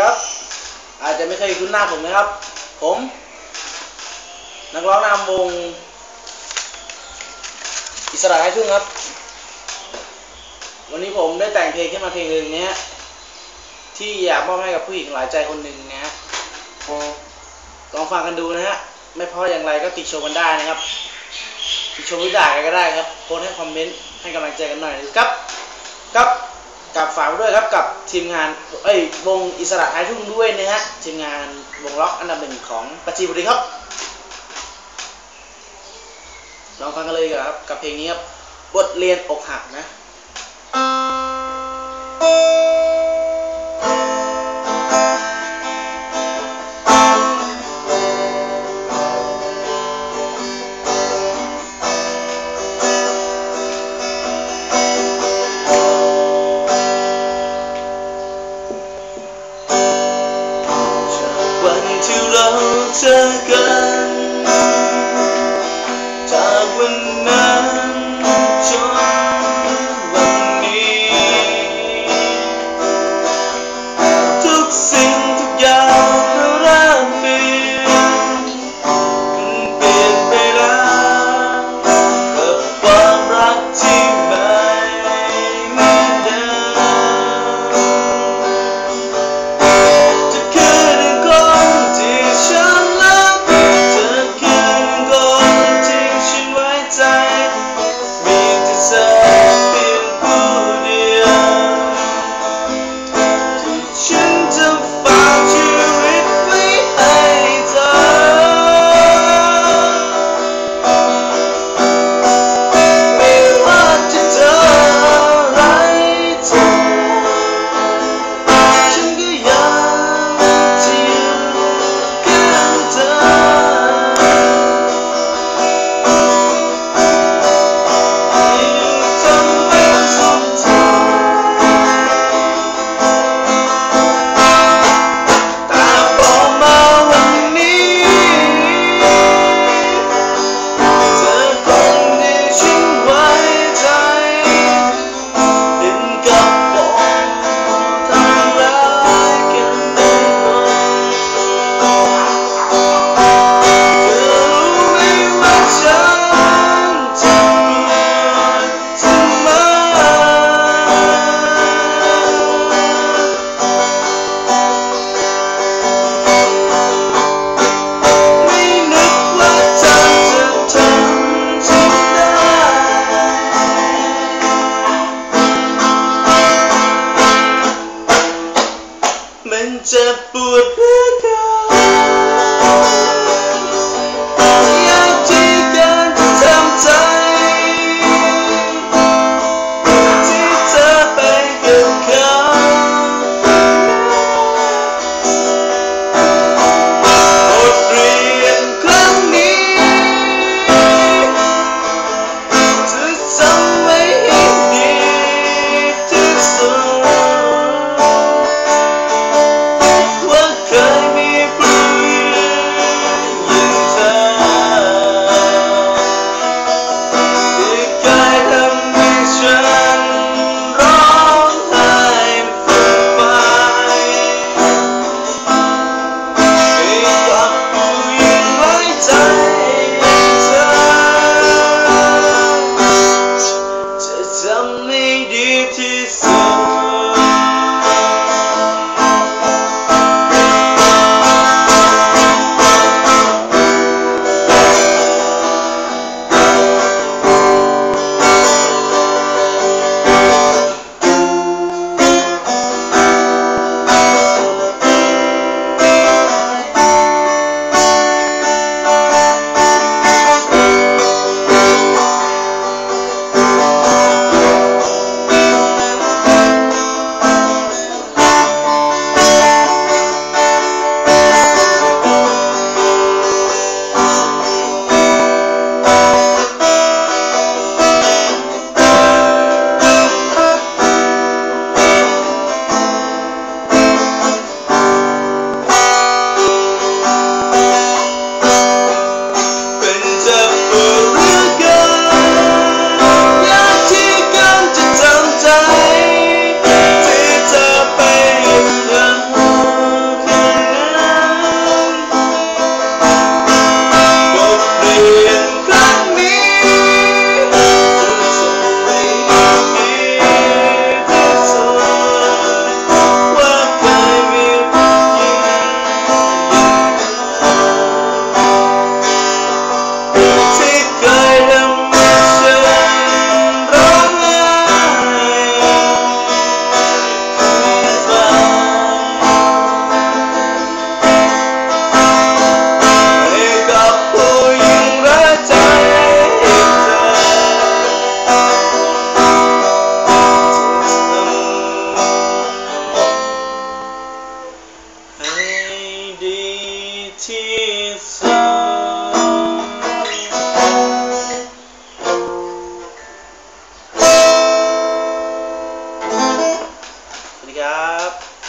ครับ อาจจะไม่เคยคุ้นหน้าผมนะครับ ผม นักร้องนำวง อิสระไร้ทุ่งครับ วันนี้ผมได้แต่งเพลงขึ้นมาเพลงหนึ่งเนี้ย ที่อยากมอบให้กับผู้หญิงหลายใจคนหนึ่งนะฮะลองฟังกันดูนะฮะ ไม่เพราะอย่างไรก็ติชมกันได้นะครับ ติชมหรือด่ากันก็ได้ครับโพสให้คอมเมนต์ให้กำลังใจกันหน่อยนะครับกับ กับฝากไว้ด้วยครับกับทีมงานเอ้ยวงอิสระท้ายทุ่งด้วยนะฮะทีมงานวงล็อกอันดับหนึ่งของปัจจีบุรีครับลองฟังกันเลยครับกับเพลงนี้ครับบทเรียนอกหักนะ เร 我们真不知。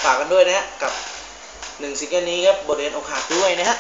ฝากกันด้วยนะฮะกับหนึ่งซิงเกิลนี้ครับบทเรียนอกหักด้วยนะฮะ